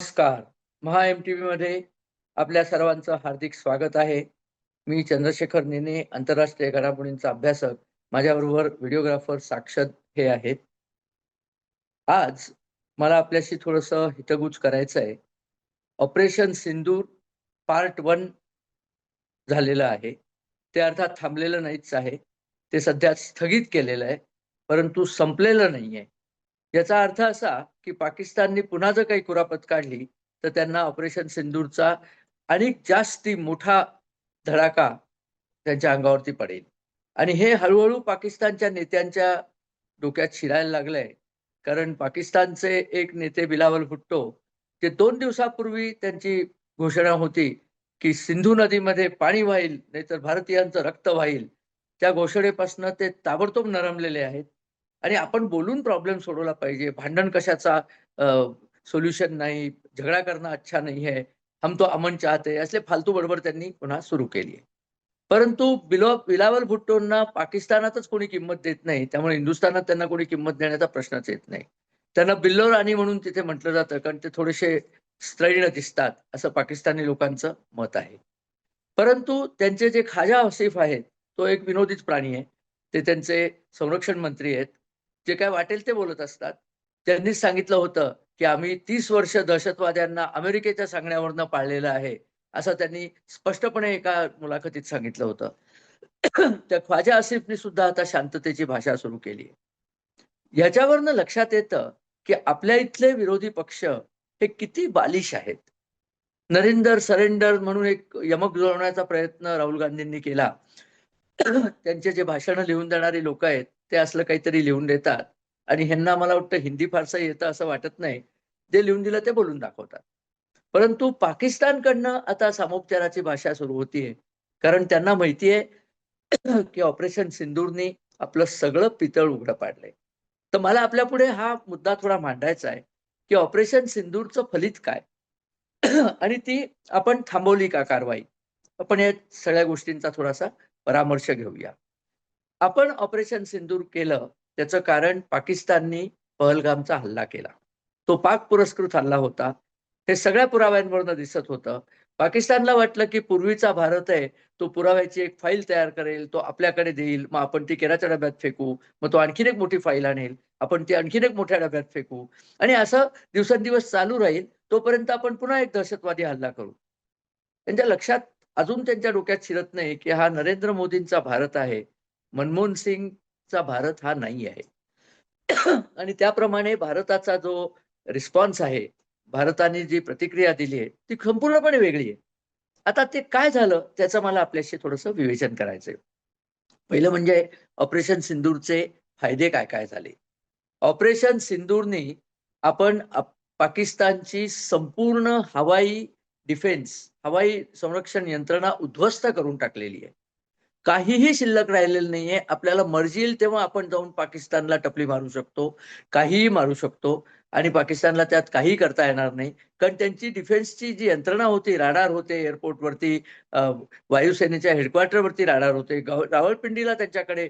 नमस्कार. महा M T मध्ये आपल्या सर्वांचं हार्दिक स्वागत आहे. मी चंद्रशेखर नेने आंतरराष्ट्रीय घडामोडींचा अभ्यासक. माझ्याबरोबर व्हिडिओग्राफर साक्षद हे आहेत. आज मला आपल्याशी थोडस हितगुज करायचं आहे. ऑपरेशन सिंदूर पार्ट वन झालेलं आहे. ते अर्थात थांबलेलं नाहीच आहे. ते सध्या स्थगित केलेलं आहे. परंतु संपलेलं नाहीये. याचा अर्थ असा की पाकिस्तानने पुन्हा जर काही कुरापत काढली तर त्यांना ऑपरेशन सिंदूरचा आणि जास्ती मोठा धडाका त्यांच्या अंगावरती पडेल. आणि हे हळूहळू पाकिस्तानच्या नेत्यांच्या डोक्यात शिरायला लागलंय. कारण पाकिस्तानचे एक नेते बिलावल भुट्टो ते दोन दिवसापूर्वी त्यांची घोषणा होती की सिंधू नदीमध्ये पाणी वाहील नाहीतर भारतीयांचं रक्त वाहील. त्या घोषणेपासून ते ताबडतोब नरमलेले आहेत. आणि आपण बोलून प्रॉब्लेम सोडवला पाहिजे. भांडण कशाचा? सोल्युशन नाही. झगडा करणं अच्छा नाही आहे हम तो अमन चाहते. असले फालतू बरोबर त्यांनी पुन्हा सुरू केली आहे. परंतु बिलो बिलावल भुट्टोंना पाकिस्तानातच कोणी किंमत देत नाही. त्यामुळे हिंदुस्थानात त्यांना कोणी किंमत देण्याचा प्रश्नच येत नाही. त्यांना बिल्लो राणी म्हणून तिथे म्हटलं जातं. कारण ते थोडेसे स्त्रैण दिसतात असं पाकिस्तानी लोकांचं मत आहे. परंतु त्यांचे जे खाजा आसिफ आहेत तो एक विनोदीच प्राणी आहे. ते त्यांचे संरक्षण मंत्री आहेत. जे काय वाटेल ते बोलत असतात. त्यांनीच सांगितलं होतं की आम्ही तीस वर्ष दहशतवाद्यांना अमेरिकेच्या सांगण्यावरनं पाळलेलं आहे असं त्यांनी स्पष्टपणे एका मुलाखतीत सांगितलं होतं. त्या ख्वाजा आसिफने सुद्धा आता शांततेची भाषा सुरू केली ह्याच्यावरनं याच्यावरनं लक्षात येतं की आपल्या इथले विरोधी पक्ष हे किती बालिश आहेत. नरेंदर सरेंडर म्हणून एक यमक जुळवण्याचा प्रयत्न राहुल गांधींनी केला. त्यांचे जे भाषणं लिहून देणारी लोक आहेत ते असलं काहीतरी लिहून देतात. आणि ह्यांना मला वाटतं हिंदी फारसं येतं असं वाटत नाही. जे लिहून दिलं ते बोलून दाखवतात. परंतु पाकिस्तानकडनं आता सामोपचाराची भाषा सुरू होतीये. कारण त्यांना माहितीये की ऑपरेशन सिंदूरनी आपलं सगळं पितळ उघडं पाडलंय. तर मला आपल्या पुढे हा मुद्दा थोडा मांडायचा आहे की ऑपरेशन सिंदूरचं फलित काय? आणि ती आपण थांबवली का कारवाई? आपण या सगळ्या गोष्टींचा थोडासा परामर्श घेऊया. आपण ऑपरेशन सिंदूर केलं त्याचं कारण पाकिस्ताननी पहलगामचा हल्ला केला. तो पाक पुरस्कृत हल्ला होता. हे सगळ्या पुराव्यांवरनं दिसत होतं. पाकिस्तानला वाटलं की पूर्वीचा भारत आहे तो पुराव्याची एक फाईल तयार करेल तो आपल्याकडे देईल मग आपण ती केराच्या डब्यात फेकू मग तो आणखीन एक मोठी फाईल आणेल आपण ती आणखीन एक मोठ्या डब्यात फेकू. आणि असं दिवसेंदिवस चालू राहील तोपर्यंत आपण पुन्हा एक दहशतवादी हल्ला करू. त्यांच्या लक्षात अजून त्यांच्या डोक्यात शिरत नाही की हा नरेंद्र मोदींचा भारत आहे मनमोहन सिंगचा भारत हा नाही आहे. आणि त्याप्रमाणे भारताचा जो रिस्पॉन्स आहे भारताने जी प्रतिक्रिया दिली आहे ती संपूर्णपणे वेगळी आहे. आता ते काय झालं त्याचं मला आपल्याशी थोडंसं विवेचन करायचंय. पहिलं म्हणजे ऑपरेशन सिंदूरचे फायदे काय काय झाले? ऑपरेशन सिंदूरनी आपण पाकिस्तानची संपूर्ण हवाई डिफेन्स हवाई संरक्षण यंत्रणा उद्ध्वस्त करून टाकलेली आहे. काहीही शिल्लक राहिलेलं नाहीये. आपल्याला मर्जी येईल तेव्हा आपण जाऊन पाकिस्तानला टपली मारू शकतो काहीही मारू शकतो आणि पाकिस्तानला त्यात काही करता येणार नाही. कारण त्यांची डिफेन्सची जी यंत्रणा होती राडार होते एअरपोर्टवरती वायुसेनेच्या हेडक्वार्टरवरती राडार होते. रावळपिंडीला त्यांच्याकडे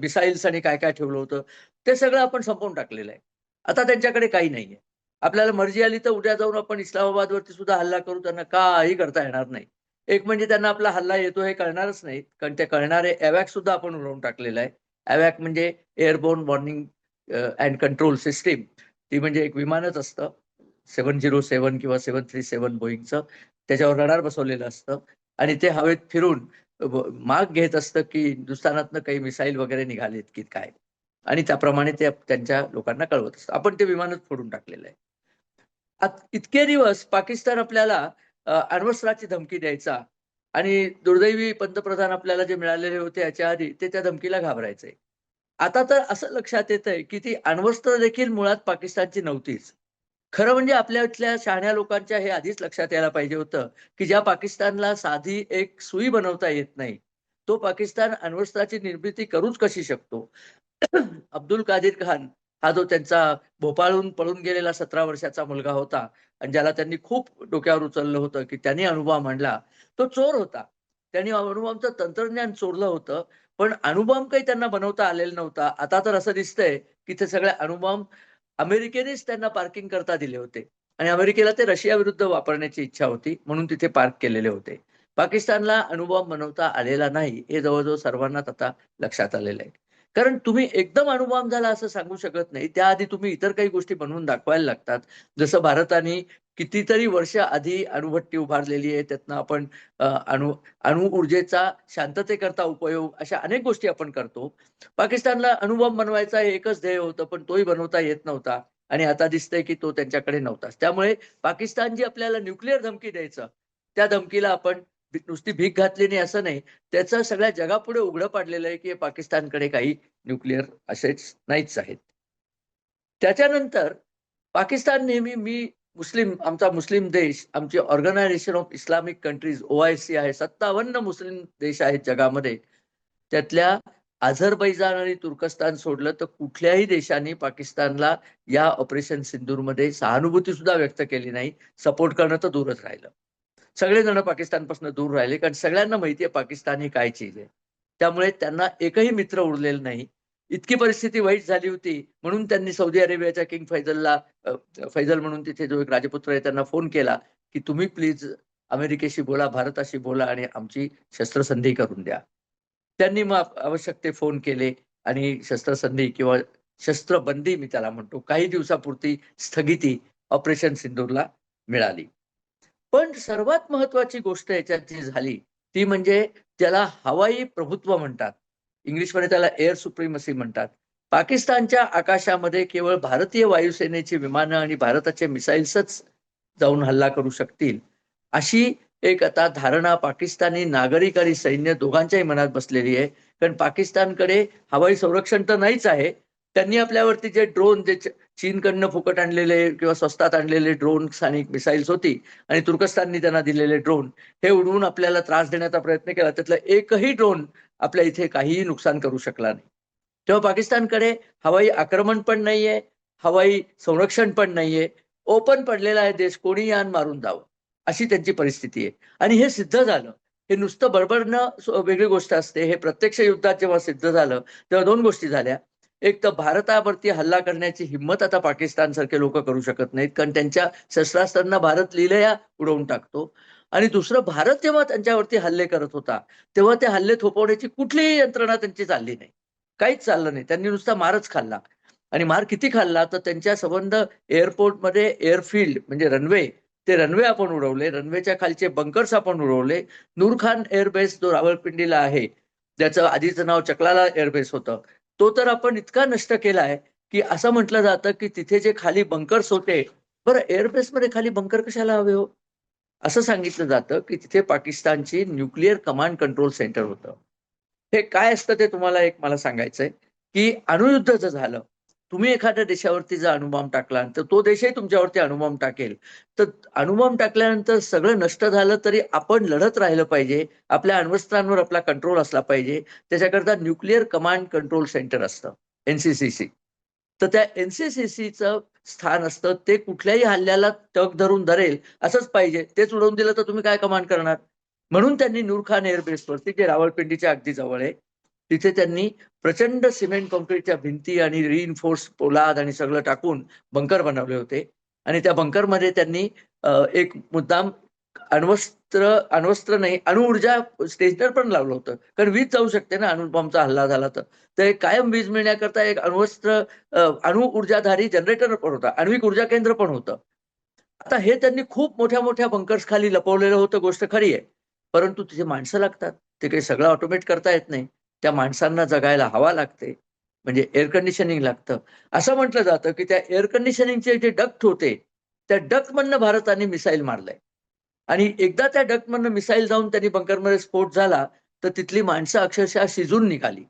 मिसाईल्स आणि काय काय ठेवलं होतं ते सगळं आपण संपवून टाकलेलं आहे. आता त्यांच्याकडे काही नाहीये. आपल्याला मर्जी आली तर उद्या जाऊन आपण इस्लामाबादवरती सुद्धा हल्ला करू त्यांना काही करता येणार नाही. एक म्हणजे त्यांना आपला हल्ला येतो हे कळणारच नाही कारण ते कळणारे अवॅक सुद्धा आपण उडवून टाकलेलं आहे. अवॅक म्हणजे airborne warning and control system. ती म्हणजे एक विमानच असतं. सेवन झिरो सेवन किंवा सेवन थ्री सेवन बोईंगचं. त्याच्यावर रडार बसवलेलं असतं. आणि ते हवेत फिरून माग घेत असतं की हिंदुस्थानातनं काही मिसाईल वगैरे निघालेत की काय. आणि त्याप्रमाणे ते त्यांच्या लोकांना कळवत असतं. आपण ते विमानच फोडून टाकलेलं आहे. इतके दिवस पाकिस्तान आपल्याला अण्वस्त्राची धमकी द्यायचा. आणि दुर्दैवी पंतप्रधान आपल्याला जे मिळालेले होते याच्या आधी ते त्या धमकीला घाबरायचे. आता तर असं लक्षात येत आहे की ती अण्वस्त्र देखील मुळात पाकिस्तानची नव्हतीच. खरं म्हणजे आपल्या इथल्या शहाण्या लोकांच्या हे आधीच लक्षात यायला पाहिजे होतं की ज्या पाकिस्तानला साधी एक सुई बनवता येत नाही तो पाकिस्तान अण्वस्त्राची निर्मिती करूच कशी शकतो? अब्दुल कादिर खान हा जो त्यांचा भोपाळहून पळून गेलेला सतरा वर्षाचा मुलगा होता आणि ज्याला त्यांनी खूप डोक्यावर उचललं होतं की त्यांनी अनुभव मांडला तो चोर होता. त्यांनी अणुबॉम्बचं तंत्रज्ञान चोरलं होतं पण अणुबॉम्ब काही त्यांना बनवता आलेला नव्हता. आता तर असं दिसतंय की ते सगळे अणुबॉम्ब अमेरिकेनेच त्यांना पार्किंग करता दिले होते आणि अमेरिकेला ते रशिया विरुद्ध वापरण्याची इच्छा होती म्हणून तिथे पार्क केलेले होते. पाकिस्तानला अणुबॉम्ब बनवता आलेला नाही हे जवळजवळ सर्वांनाच आता लक्षात आलेलं आहे. कारण तुम्ही एकदम अणुबॉम्ब झाला असं सांगू शकत नाही. त्याआधी तुम्ही इतर काही गोष्टी बनवून दाखवायला लागतात. जसं भारताने कितीतरी वर्ष आधी अणुभट्टी उभारलेली आहे. त्यातनं आपण अणु अणु ऊर्जेचा शांततेकरता उपयोग अशा अनेक गोष्टी आपण करतो. पाकिस्तानला अणुबॉम्ब बनवायचा हे एकच ध्येय होतं पण तोही बनवता येत नव्हता. आणि आता दिसतंय की तो त्यांच्याकडे नव्हताच. त्यामुळे पाकिस्तान जी आपल्याला न्यूक्लिअर धमकी द्यायचं त्या धमकीला आपण नुसती भीक घातली नाही असं नाही. त्याचं सगळ्या जगापुढे उघडं पाडलेलं आहे की पाकिस्तानकडे काही न्यूक्लिअर असेट्स नाहीच आहेत. त्याच्यानंतर पाकिस्तान नेहमी मी मुस्लिम आमचा मुस्लिम देश आमची organisation of Islamic countries O I C आहे सत्तावन्न मुस्लिम देश आहेत जगामध्ये. त्यातल्या अझरबैजान आणि तुर्कस्तान सोडलं तर कुठल्याही देशाने पाकिस्तानला या ऑपरेशन सिंदूरमध्ये सहानुभूती सुद्धा व्यक्त केली नाही. सपोर्ट करणं तर दूरच राहिलं. सगळेजण पाकिस्तानपासून दूर राहिले कारण सगळ्यांना माहिती आहे पाकिस्तान ही काय चीज आहे. त्यामुळे त्यांना एकही मित्र उरलेला नाही. इतकी परिस्थिती वाईट झाली होती म्हणून त्यांनी सौदी अरेबियाच्या किंग फैजलला फैजल म्हणून तिथे जो एक राजपुत्र आहे त्यांना फोन केला की तुम्ही प्लीज अमेरिकेशी बोला भारताशी बोला आणि आमची शस्त्रसंधी करून द्या. त्यांनी मग आवश्यक ते फोन केले आणि शस्त्रसंधी किंवा शस्त्रबंदी मी त्याला म्हणतो काही दिवसापुरती स्थगिती ऑपरेशन सिंदूरला मिळाली. पण सर्वात महत्वाची गोष्ट याच्यात जी झाली ती म्हणजे त्याला हवाई प्रभुत्व म्हणतात. इंग्लिशमध्ये त्याला एअर सुप्रीमसी म्हणतात. पाकिस्तानच्या आकाशामध्ये केवळ भारतीय वायुसेनेची विमानं आणि भारताचे मिसाईल्सच जाऊन हल्ला करू शकतील. अशी एक आता धारणा पाकिस्तानी नागरिक आणि सैन्य दोघांच्याही मनात बसलेली आहे. कारण पाकिस्तानकडे हवाई संरक्षण तर नाहीच आहे. त्यांनी आपल्यावरती जे ड्रोन जे चीनकडनं फुकट आणलेले किंवा स्वस्तात आणलेले ड्रोन स्थानिक मिसाईल्स होती आणि तुर्कस्ताननी त्यांना दिलेले ड्रोन हे उडवून आपल्याला त्रास देण्याचा प्रयत्न केला. त्यातला एकही ड्रोन आपल्या इथे काहीही नुकसान करू शकला नाही. तेव्हा पाकिस्तानकडे हवाई आक्रमण पण नाहीये हवाई संरक्षण पण नाहीये ओपन पडलेला आहे देश कोणी यान मारून जावं अशी त्यांची परिस्थिती आहे. आणि हे सिद्ध झालं. हे नुसतं बडबडणं वेगळी गोष्ट असते. हे प्रत्यक्ष युद्धात जेव्हा सिद्ध झालं तेव्हा दोन गोष्टी झाल्या. एक तर भारतावरती हल्ला करण्याची हिंमत आता पाकिस्तान सारखे लोक करू शकत नाहीत कारण त्यांच्या शस्त्रास्त्रांना भारत लिहिल्या उडवून टाकतो. आणि दुसरं भारत जेव्हा त्यांच्यावरती हल्ले करत होता तेव्हा ते हल्ले थोपवण्याची कुठलीही यंत्रणा त्यांची चालली नाही. काहीच चाललं नाही. त्यांनी नुसता मारच खाल्ला. आणि मार किती खाल्ला? तर त्यांच्या संबंध एअरपोर्टमध्ये एअरफील्ड म्हणजे रनवे ते रनवे आपण उडवले. रनवेच्या खालचे बंकर्स आपण उडवले. नूरखान एअरबेस जो रावळपिंडीला आहे ज्याचं आधीचं नाव चकलाला एअरबेस होतं तो तर आपण इतका नष्ट केलाय की असं म्हटलं जातं की तिथे जे खाली बंकर्स होते बरं एअरबेसमध्ये खाली बंकर कशाला हवे हो? असं सांगितलं जातं की तिथे पाकिस्तानची न्यूक्लिअर कमांड कंट्रोल सेंटर होतं. हे काय असतं ते तुम्हाला एक मला सांगायचंय की अणुयुद्ध जर झालं तुम्ही एखाद्या देशावरती जर अणुबॉम्ब टाकला तर तो देशही तुमच्यावरती अणुबॉम्ब टाकेल तर अणुबॉम्ब टाकल्यानंतर सगळं नष्ट झालं तरी आपण लढत राहिलं पाहिजे आपल्या अण्वस्त्रांवर आपला कंट्रोल असला पाहिजे त्याच्याकरता न्यूक्लिअर कमांड कंट्रोल सेंटर असतं एनसीसीसी तर त्या एनसीसीसीचं स्थान असतं ते कुठल्याही हल्ल्याला तग धरून धरेल असंच पाहिजे तेच उडवून दिलं तर तुम्ही काय कमांड करणार? म्हणून त्यांनी नूरखान एअरबेसवरती जे रावळपिंडीच्या अगदी जवळ आहे तिथे त्यांनी प्रचंड सिमेंट कॉन्क्रीटच्या भिंती आणि रिइन्फोर्स पोलाद आणि सगळं टाकून बंकर बनवले होते. आणि त्या बंकरमध्ये त्यांनी एक मुद्दाम अण्वस्त्र अण्वस्त्र नाही अणुऊर्जा स्टेशनर पण लावलं होतं. कारण वीज जाऊ शकते ना अणुबॉम्बचा हल्ला झाला तर. ते कायम वीज मिळण्याकरता एक अण्वस्त्र अणुऊर्जाधारी अणु ऊर्जाधारी जनरेटर पण होता आण्विक ऊर्जा केंद्र पण होतं. आता हे त्यांनी खूप मोठ्या मोठ्या बंकर्स खाली लपवलेलं होतं गोष्ट खरी आहे. परंतु तिथे माणसं लागतात. ते काही सगळं ऑटोमेट करता येत नाही. त्या माणसांना जगायला हवा लागते. म्हणजे एअर कंडिशनिंग लागतं. असं म्हटलं जातं की त्या एअर कंडिशनिंगचे जे डक्ट होते त्या डक्टमधनं भारताने मिसाईल मारलंय. आणि एकदा त्या डक्टमधनं मिसाईल जाऊन त्यांनी बंकरमध्ये स्फोट झाला तर तिथली माणसं अक्षरशः शिजून निघाली.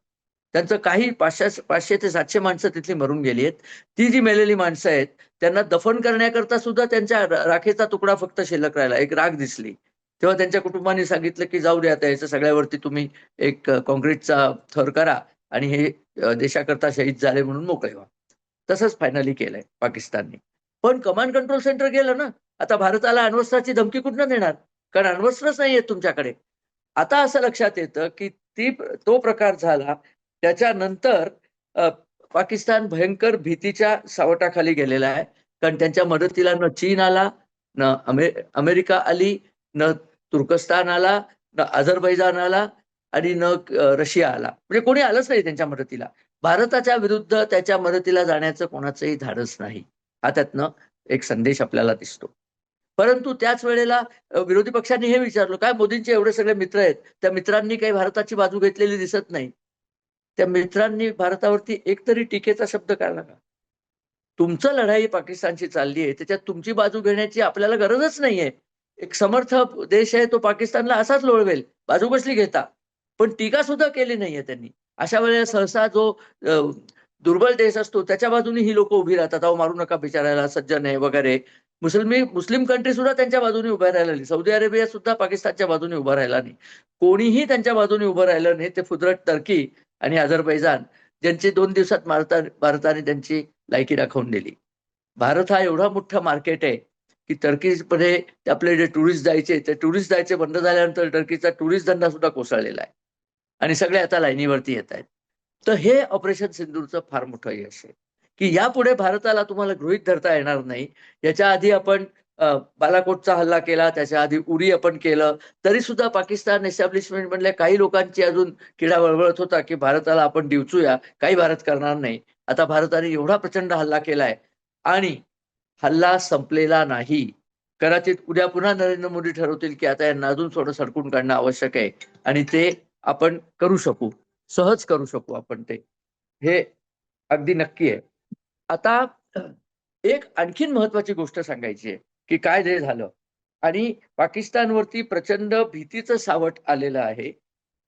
त्यांचं काही पाचशे पाचशे ते सातशे माणसं तिथली मरून गेली आहेत. ती जी मेलेली माणसं आहेत त्यांना दफन करण्याकरता सुद्धा त्यांच्या राखेचा तुकडा फक्त शिल्लक राहिला. एक राख दिसली. तेव्हा त्यांच्या कुटुंबाने सांगितलं की जाऊ दे आता याच्या सगळ्यावरती तुम्ही एक कॉन्क्रीटचा काँक्रीटचा थर करा आणि हे देशाकरता शहीद झाले म्हणून मोकळे व्हा. तसंच फायनली केलंय पाकिस्तानने. पण कमांड कंट्रोल सेंटर गेलं ना आता भारताला अण्वस्त्राची धमकी कुठनं देणार? कारण अण्वस्त्रच नाहीये तुमच्याकडे. आता असं लक्षात येतं की ती तो प्रकार झाला त्याच्यानंतर पाकिस्तान भयंकर भीतीच्या सावटाखाली गेलेला आहे. कारण त्यांच्या मदतीला न चीन आला न अमे अमेरिका आली न तुर्कस्तान आला न अझरबैजान आला आणि न रशिया आला म्हणजे कोणी आलंच नाही त्यांच्या मदतीला. भारताच्या विरुद्ध त्याच्या मदतीला जाण्याचं कोणाचंही धाडस नाही. हा त्यातनं एक संदेश आपल्याला दिसतो. परंतु त्याच वेळेला विरोधी पक्षांनी हे विचारलं काय मोदींचे एवढे सगळे मित्र आहेत? त्या मित्रांनी काही भारताची बाजू घेतलेली दिसत नाही. त्या मित्रांनी भारतावरती एकतरी टीकेचा शब्द काढला का? तुमचं लढाई पाकिस्तानची चालली आहे. त्याच्यात तुमची बाजू घेण्याची आपल्याला गरजच नाहीये. एक समर्थ देश आहे तो पाकिस्तानला असाच लोळवेल बाजूकचली घेता. पण टीका सुद्धा केली नाहीये त्यांनी. अशा वेळेला सहसा जो दुर्बल देश असतो त्याच्या बाजूने ही लोक उभी राहतात. अहो मारू नका बिचारायला सज्जन आहे वगैरे. मुस्लिम मुस्लिम कंट्री सुद्धा त्यांच्या बाजूने उभ्या राहिला नाही सौदी अरेबिया सुद्धा पाकिस्तानच्या बाजूने उभा राहिला नाही. कोणीही त्यांच्या बाजूने उभं राहिलं नाही. ते फुदरट टर्की आणि अझरबैजान ज्यांची दोन दिवसात भारता भारताने त्यांची लायकी दाखवून दिली. भारत हा एवढा मोठा मार्केट आहे की टर्कीमध्ये आपले जे टुरिस्ट जायचे ते टुरिस्ट जायचे बंद झाल्यानंतर टर्कीचा टुरिस्ट धंदा सुद्धा कोसळलेला आहे. आणि सगळे आता लाईनीवरती येत आहेत. तर हे ऑपरेशन सिंधूरचं फार मोठं यश आहे. की यापुढे भारताला तुम्हाला गृहीत धरता येणार नाही. याच्या आधी आपण बालाकोटचा हल्ला केला त्याच्या आधी उरी आपण केलं. तरी सुद्धा पाकिस्तान एस्टॅब्लिशमेंट मधल्या काही लोकांची अजून किडा वळवळत होता की भारताला आपण डिवचूया. काही भारत करणार नाही. आता भारताने एवढा प्रचंड हल्ला केलाय. आणि हल्ला संपलेला नाही. कदाचित उद्या पुन्हा नरेंद्र मोदी ठरवतील की आता यांना अजून थोडं सडकून काढणं आवश्यक आहे. आणि ते आपण करू शकू. सहज करू शकू आपण ते. हे अगदी नक्की आहे. आता एक आणखीन महत्वाची गोष्ट सांगायची आहे की काय जे झालं. आणि पाकिस्तानवरती प्रचंड भीतीचं सावट आलेलं आहे.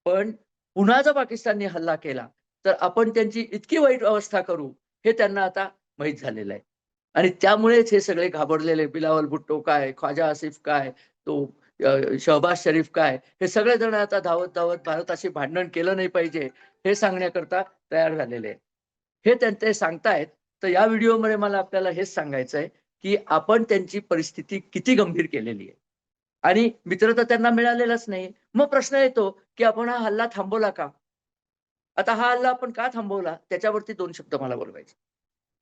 पण पुन्हा जर पाकिस्तानने हल्ला केला तर आपण त्यांची इतकी वाईट अवस्था करू हे त्यांना आता माहीत झालेलं आहे. आणि त्यामुळेच हे सगळे घाबरलेले बिलावल भुट्टो काय ख्वाजा आसिफ काय तो शहबाज शरीफ काय हे सगळे जण आता धावत धावत भारताशी भांडण केलं नाही पाहिजे हे सांगण्याकरता तयार झालेले आहे हे त्यांचे सांगतायत तर या व्हिडिओमध्ये मला आपल्याला हेच सांगायचं आहे की आपण त्यांची परिस्थिती किती गंभीर केलेली आहे. आणि मित्र तर त्यांना मिळालेलाच नाही. मग प्रश्न येतो की आपण हा हल्ला थांबवला का? आता हा हल्ला आपण का थांबवला? त्याच्यावरती दोन शब्द मला बोलवायचे.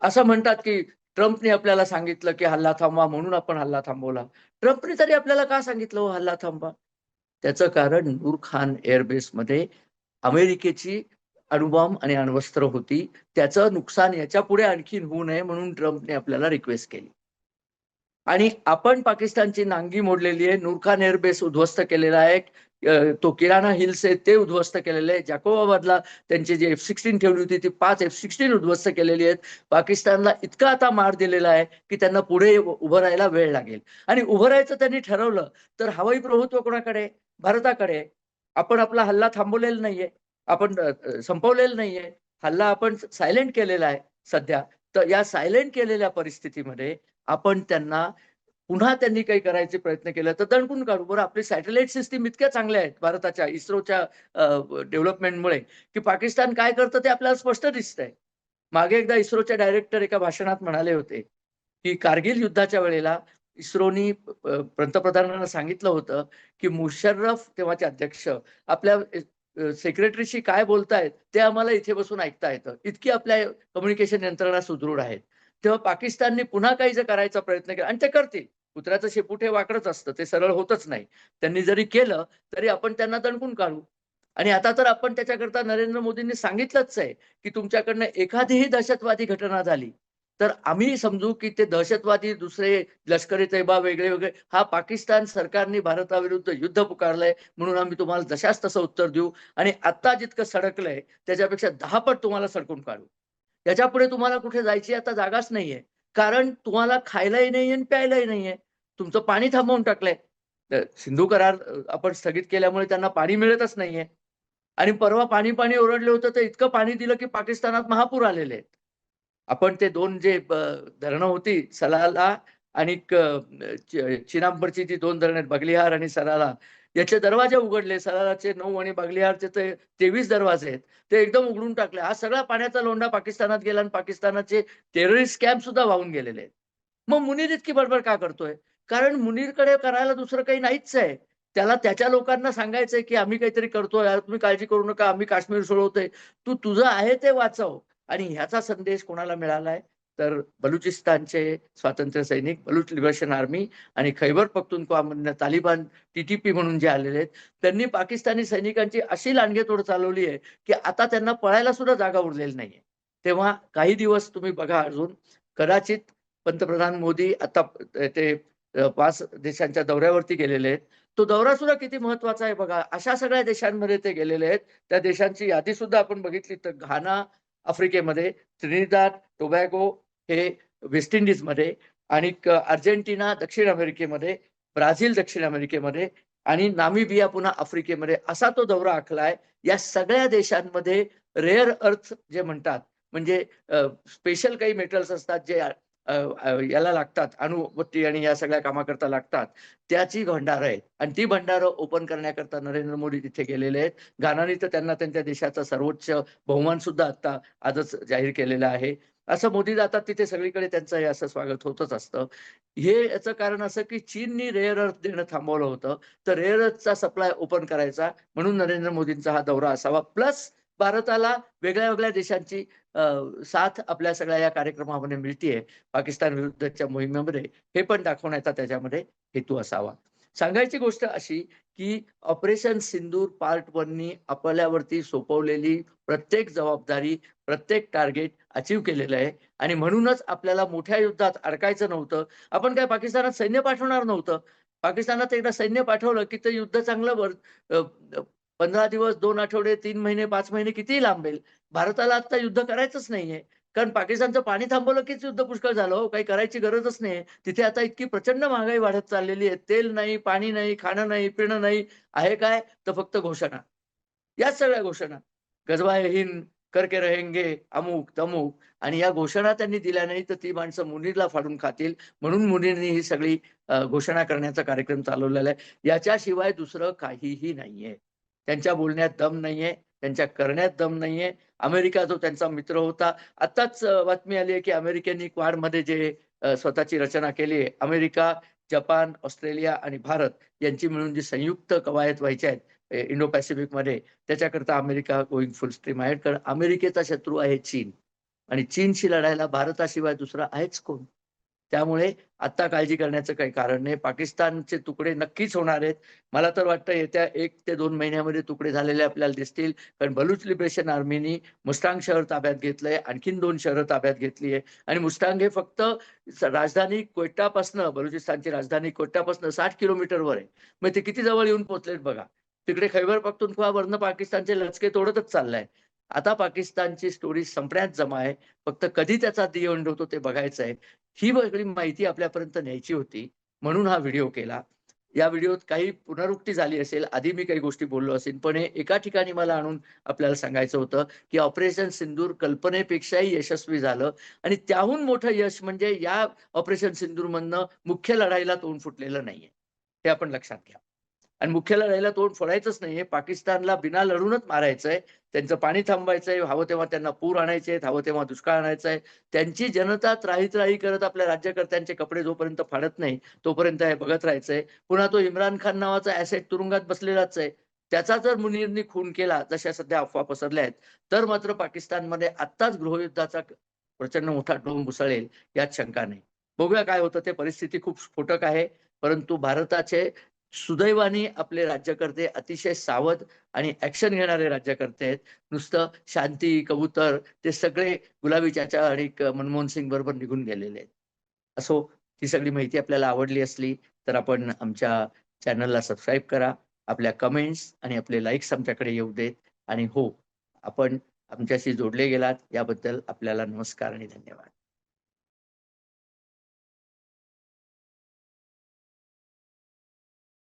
असं म्हणतात की ट्रम्पने आपल्याला सांगितलं की हल्ला थांबवा म्हणून आपण हल्ला थांबवला. ट्रम्पने तरी आपल्याला का सांगितलं हो हल्ला थांबवा? त्याचं कारण नूर खान एअरबेसमध्ये अमेरिकेची अणुबॉम्ब आणि अण्वस्त्र होती. त्याचं नुकसान याच्यापुढे आणखीन होऊ नये म्हणून ट्रम्पने आपल्याला रिक्वेस्ट केली. आणि आपण पाकिस्तानची नांगी मोडलेली आहे. नूरखान एअरबेस उद्ध्वस्त केलेला आहे. तो किराणा हिल्स आहे ते उद्ध्वस्त केलेले आहे जाकोबाबादला त्यांची जी एफ सिक्स्टीन ठेवली होती ती पाच एफ सिक्स्टीन उद्ध्वस्त केलेली आहेत. पाकिस्तानला इतका आता मार दिलेला आहे की त्यांना पुढे उभं राहायला वेळ लागेल. आणि उभं राहायचं त्यांनी ठरवलं तर हवाई प्रभुत्व कोणाकडे भारताकडे आपण आपला हल्ला थांबवलेला नाहीये. आपण संपवलेला नाहीये. हल्ला आपण सायलेंट केलेला आहे सध्या. तर या सायलेंट केलेल्या परिस्थितीमध्ये आपण त्यांना पुन्हा त्यांनी काही करायचे प्रयत्न केले तर दणकून काढू. बरं आपली सॅटेलाइट सिस्टीम इतक्या चांगल्या आहेत भारताच्या इस्रोच्या डेव्हलपमेंटमुळे की पाकिस्तान काय करतं ते आपल्याला स्पष्ट दिसतंय. मागे एकदा इस्रोच्या डायरेक्टर एका भाषणात म्हणाले होते की कारगिल युद्धाच्या वेळेला इस्रोनी पंतप्रधानांना सांगितलं होतं की मुशर्रफ तेव्हाचे अध्यक्ष आपल्या सेक्रेटरीशी काय बोलतायत ते आम्हाला इथे बसून ऐकता येतं. इतकी आपल्या कम्युनिकेशन यंत्रणा सुदृढ आहेत. तेव्हा पाकिस्तानने पुन्हा काही जर करायचा प्रयत्न केला आणि ते करतील. कुत्र्याचं शेपूट हे वाकडच असतं ते सरळ होतच नाही. त्यांनी जरी केलं तरी आपण त्यांना दणकून काढू. आणि आता तर आपण त्याच्याकरता नरेंद्र मोदींनी सांगितलंच आहे की तुमच्याकडनं एखादीही दहशतवादी घटना झाली तर आम्ही समजू की ते दहशतवादी दुसरे लष्करी तैबा वेगळे वेगळे. हा पाकिस्तान सरकारने भारताविरुद्ध युद्ध पुकारलंय म्हणून आम्ही तुम्हाला जशाच तसं उत्तर देऊ. आणि आता जितकं सडकलंय त्याच्यापेक्षा दहा पट तुम्हाला सडकून काढू. त्याच्या पुढे तुम्हाला कुठे जायची आता जागाच नाहीये. कारण तुम्हाला खायलाही नाहीये आणि प्यायलाही नाहीये. तुमचं पाणी थांबवून टाकलंय. सिंधू करार आपण स्थगित केल्यामुळे त्यांना पाणी मिळतच नाहीये. आणि परवा पाणी पाणी ओरडले होतं तर इतकं पाणी दिलं की पाकिस्तानात महापूर आलेले आहेत. आपण ते दोन जे धरणं होती सलाला आणि चिनांबरची जी दोन धरणं आहेत बगलिहार आणि सलाला याचे दरवाजे उघडले सलालाचे नऊ आणि बगलिहारचे ते तेवीस दरवाजे आहेत ते एकदम उघडून टाकले. हा सगळा पाण्याचा लोंढा पाकिस्तानात गेला आणि पाकिस्तानाचे टेररिस्ट कॅम्प सुद्धा वाहून गेलेले आहेत. मग मुनीर इतकी बडबड का करतोय? कारण मुनीरकडे करायला दुसरं काही नाहीच आहे. त्याला त्याच्या लोकांना सांगायचंय की आम्ही काहीतरी करतोय तुम्ही काळजी करू नका आम्ही काश्मीर सोडवतोय. तू तुझं आहे ते वाचव. आणि ह्याचा संदेश कोणाला मिळालाय? तर बलुचिस्तानचे स्वातंत्र्य सैनिक बलुच लिबरेशन आर्मी आणि खैबर पख्तूनख्वा तालिबान टीटीपी म्हणून जे आलेले आहेत त्यांनी पाकिस्तानी सैनिकांची अशी लांडगेतोड चालवली आहे की आता त्यांना पळायला सुद्धा जागा उरलेली नाहीये. तेव्हा काही दिवस तुम्ही बघा अजून कदाचित पंतप्रधान मोदी आता ते पाच देशांच्या दौऱ्यावरती गेलेले आहेत. तो दौरा सुद्धा किती महत्त्वाचा आहे बघा. अशा सगळ्या देशांमध्ये ते गेलेले आहेत. त्या देशांची यादी सुद्धा आपण बघितली तर घाना आफ्रिकेमध्ये त्रिनिदाद टोबॅगो हे वेस्ट इंडिजमध्ये आणि अर्जेंटिना दक्षिण अमेरिकेमध्ये ब्राझील दक्षिण अमेरिकेमध्ये आणि नामिबिया पुन्हा आफ्रिकेमध्ये असा तो दौरा आखलाय. या सगळ्या देशांमध्ये रेअर अर्थ जे म्हणतात म्हणजे स्पेशल काही मेटल्स असतात जे याला लागतात अणुबत्ती आणि या सगळ्या कामाकरता लागतात त्याची भंडारं आहेत. आणि ती भंडारं ओपन करण्याकरता नरेंद्र मोदी तिथे गेलेले आहेत. गानाने तर त्यांना त्यांच्या देशाचा सर्वोच्च बहुमान सुद्धा आता आजच जाहीर केलेलं आहे. असं मोदी जातात तिथे सगळीकडे त्यांचं हे असं स्वागत होतच असतं. हे याचं कारण असं की चीननी रेअर अर्थ देणं थांबवलं होतं. तर रेअर अर्थचा सप्लाय ओपन करायचा. म्हणून नरेंद्र मोदींचा हा दौरा असावा. प्लस भारताला वेगळ्या वेगळ्या देशांची साथ आपल्या सगळ्या या कार्यक्रमामध्ये मिळतीये. पाकिस्तान विरुद्धच्या मोहिमेमध्ये हे पण दाखवण्याचा त्याच्यामध्ये हेतू असावा. सांगायची गोष्ट अशी की ऑपरेशन सिंदूर पार्ट वननी आपल्यावरती सोपवलेली प्रत्येक जबाबदारी प्रत्येक टार्गेट अचीव केलेलं आहे. आणि म्हणूनच आपल्याला मोठ्या युद्धात अडकायचं नव्हतं. आपण काय पाकिस्तानात सैन्य पाठवणार नव्हतं. पाकिस्तानात एकदा सैन्य पाठवलं की ते युद्ध चांगलं वर पंधरा दिवस दोन आठवडे तीन महिने पाच महिने कितीही लांबेल भारताला आता युद्ध करायचंच नाहीये. कारण पाकिस्तानचं पाणी थांबवलं कीच युद्ध पुष्कळ झालं हो. काही करायची गरजच नाही तिथे आता इतकी प्रचंड महागाई वाढत चाललेली आहे. तेल नाही पाणी नाही खाणं नाही पिणं नाही. आहे काय? तर फक्त घोषणा. याच सगळ्या घोषणा. गजबा हिंद करके रहेंगे अमुक तमुक. आणि या घोषणा त्यांनी दिल्या नाही तर ती माणसं मुनीरला फाडून खातील. म्हणून मुनीरनी ही सगळी घोषणा करण्याचा कार्यक्रम चालवलेला आहे. याच्याशिवाय दुसरं काहीही नाहीये. त्यांच्या बोलण्यात दम नाहीये त्यांच्या करण्यात दम नाहीये. अमेरिका जो त्यांचा मित्र होता आताच बातमी आली आहे की अमेरिकेने क्वाडमध्ये जे स्वतःची रचना केली आहे अमेरिका जपान ऑस्ट्रेलिया आणि भारत यांची मिळून जी संयुक्त कवायत व्हायच्या आहेत इंडो पॅसिफिकमध्ये. त्याच्याकरता अमेरिका गोईंग फुल स्ट्रीम आहे कारण अमेरिकेचा शत्रू आहे चीन. आणि चीनशी लढायला भारताशिवाय दुसरा आहेच कोण? त्यामुळे आता काळजी करण्याचं काही कारण नाही. पाकिस्तानचे तुकडे नक्कीच होणार आहेत. मला तर वाटतं येत्या एक ते दोन महिन्यामध्ये तुकडे झालेले आपल्याला दिसतील. कारण बलूच लिबरेशन आर्मीनी मुस्तांग शहर ताब्यात घेतलंय. आणखीन दोन शहरं ताब्यात घेतली आहे. आणि मुस्तांग हे फक्त राजधानी कोयटापासनं बलुचिस्तानची राजधानी कोयटापासनं साठ किलोमीटरवर आहे. मग ते किती जवळ येऊन पोहोचलेत बघा. तिकडे खैबर पख्तूनख्वा वरनं पाकिस्तानचे लचके तोडतच चाललाय. आता पाकिस्तानची स्टोरी संपण्यात जमा आहे. फक्त कधी त्याचा दिवंड होतो ते बघायचं आहे. ही सगळी माहिती आपल्यापर्यंत न्यायची होती म्हणून हा व्हिडिओ केला. या व्हिडिओत काही पुनरुक्ती झाली असेल आधी मी काही गोष्टी बोललो असेल पण हे एका ठिकाणी मला आणून आपल्याला सांगायचं होतं की ऑपरेशन सिंदूर कल्पनेपेक्षाही यशस्वी झालं आणि त्याहून मोठं यश म्हणजे या ऑपरेशन सिंदूर मधनं मुख्य लढाईला तोंड फुटलेलं नाहीये. हे आपण लक्षात घ्या. आणि मुख्याला लढाईला तोंड फोडायचंच नाहीये. पाकिस्तानला बिना लढूनच मारायचंय. त्यांचं पाणी थांबवायचंय. हवं तेव्हा त्यांना पूर आणायचे हवं तेव्हा दुष्काळ आणायचंय त्यांची जनता त्राही त्राही करत आपल्या राज्यकर्त्यांचे कपडे जोपर्यंत फाडत नाही तोपर्यंत हे बघत राहायचंय. पुन्हा तो इम्रान खान नावाचा ऍसेट तुरुंगात बसलेलाच आहे. त्याचा जर मुनीरनी खून केला जशा सध्या अफवा पसरल्या आहेत तर मात्र पाकिस्तानमध्ये आत्ताच गृहयुद्धाचा प्रचंड मोठा डोम उसळेल यात शंका नाही. बघूया काय होतं. ते परिस्थिती खूप स्फोटक आहे. परंतु भारताचे सुदैवाने आपले राज्यकर्ते अतिशय सावध आणि ऍक्शन घेणारे राज्यकर्ते आहेत. नुसतं शांती कबूतर ते सगळे गुलाबी चाचा आणि मनमोहन सिंग बरोबर निघून गेलेले आहेत. असो ही सगळी माहिती आपल्याला आवडली असली तर आपण आमच्या चॅनलला सबस्क्राईब करा. आपल्या कमेंट्स आणि आपले लाईक्स आमच्याकडे येऊ देत. आणि हो आपण आमच्याशी जोडले गेलात. याबद्दल आपल्याला नमस्कार आणि धन्यवाद.